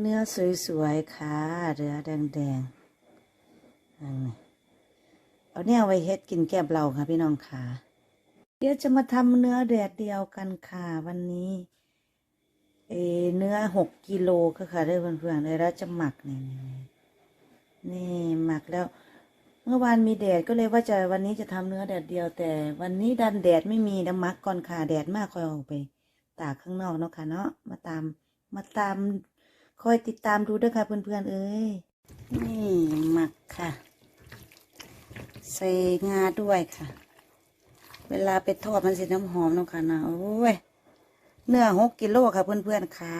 เนื้อสวยๆค่ะเรือแดงๆอันนี้เอาเนี่ยไว้เฮ็ดกินแก้บเราค่ะพี่น้องค่ะ เดี๋ยวจะมาทำเนื้อแดดเดียวกันค่ะ วันนี้ เอเนื้อหกกิโลก็ค่ะเด้เพื่อนๆเลยแล้วจะหมักนี่นี่นี่หมักแล้ว เมื่อวานมีแดดก็เลยว่าจะวันนี้จะทำเนื้อแดดเดียว แต่ วันนี้ดันแดดไม่มีนะมักก่อนค่ะแดดมากคอยออกไป ตากข้างนอกเนาะค่ะเนาะมาตามมาตาม คอยติดตามดูด้วยค่ะเพื่อนๆเอ้ยนี่หมักค่ะ ใส่งาด้วยค่ะ เวลาไปทอดมันสีน้ำหอมเนาะค่ะนะโอ้ยเนื้อหกกิโลค่ะเพื่อนๆค่ะ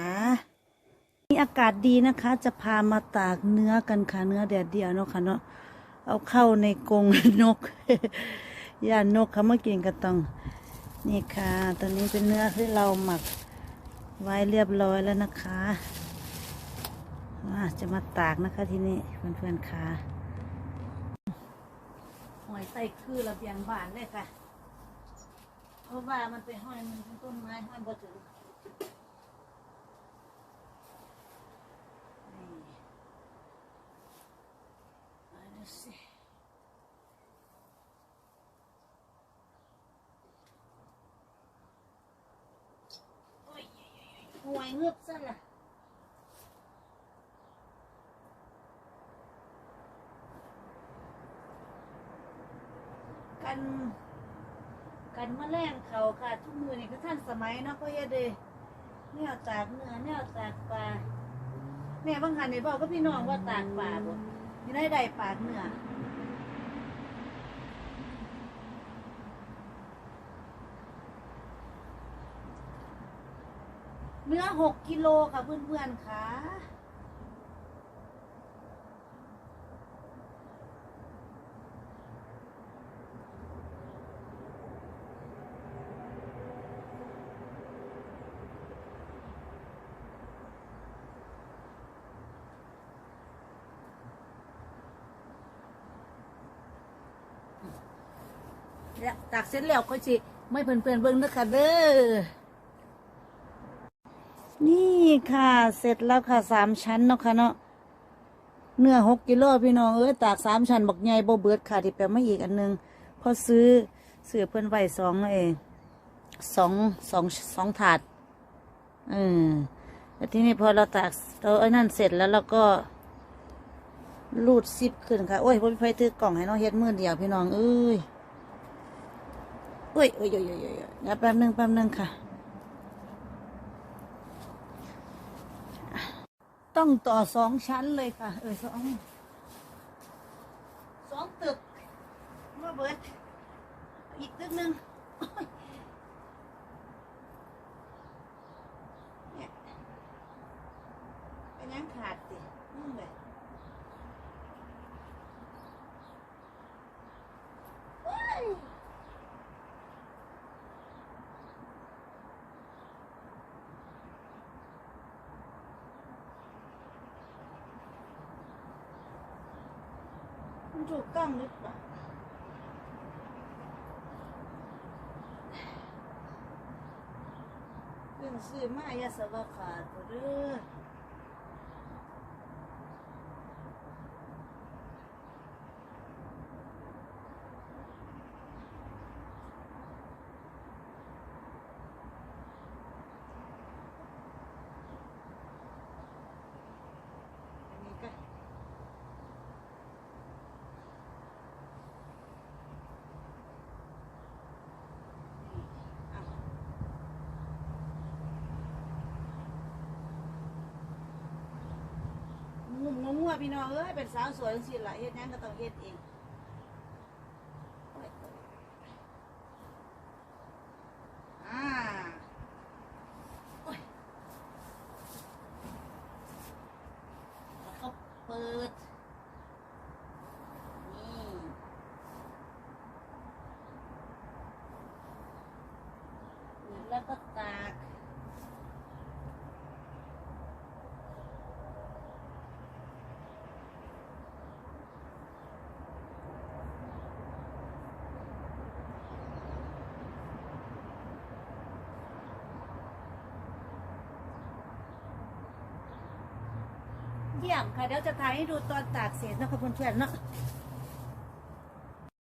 นี่อากาศดีนะคะ จะพามาตากเนื้อกันค่ะเนื้อแดดเดียวเนาะค่ะเนาะเอาเข้าในกรงนกย่านนกเขามากินกันต้อง นี่ค่ะ ตอนนี้เป็นเนื้อที่เราหมักไว้เรียบร้อยแล้วนะคะมา จะมาตากนะคะที่นี่เพื่อนๆค่ะหอยไส้คือระเบียงบ้านเลยค่ะ เพราะว่ามันไปห้อยมันเป็นต้นไม้ห้อยบ่ถึงนี่เอาดูสิโอ้ยห่วยเงือบซะละ กันกันมแมลงเขาค่ะ ทุกมือนี่ก็ท่านสมัยเนาะก็เฮ็ดเดแนวตากเนื้อแนวตากปลาแม่บางหันนี่บอกก็พี่น้องว่าตากปลาบ่อยู่ในใดปากเนื้อเนื้อหกกิโลค่ะเพื่อนๆค่ะ แล้วตากเสร็จแล้วก็สิไม่เพื่อนเพื่อนๆเบิ่งนะคะเด้อนี่ค่ะ เสร็จแล้วค่ะสามชั้นเนาะค่ะเนาะเนื้อหกกิโลพี่น้องเอ้ยตากสามชั้นบักใหญ่โบเบิดค่ะที่แปลมาอีกอันหนึงพอซื้อเสือเพื่อนไว้สองเองสองสองสองถาดอืมแล้วทีนี้พอเราตากเราไอ้นั่นเสร็จแล้วเราก็รูดซิปขึ้นค่ะ โอ้ยพ่อพี่ไฟถือกล่องให้น้องเฮ็ดมือเดียวพี่น้องเอ้ย เอ้ยเอ้ยเอ้ยเอ้ยเอ้ยเดี๋ยวแป๊บหนึงแป๊บหนึงค่ะ ต้องต่อสองชั้นเลยค่ะ เออสองสองตึกมาเบิด อีกตึกหนึ่งเนี่ยเป็นยังขาดสิมึงเลย ถูกต้องหรือเปล่าเรื่องซื้อมายาสวะขาดตัวเด้ออันนี้ก็ งุ่ มงงัวพี่น้องเอ้ยเป็นสาวสวยจังสิละเฮ็ดหยังก็ต้องเฮ็ดเองอ่าโอ้ยแล้วก็เปิด นี่เปิดแล้วก็ตาก เยี่ยมค่ะเดี๋ยวจะถ่ายให้ดูตอนตากเสร็จนะคะเพื่อนๆเนาะ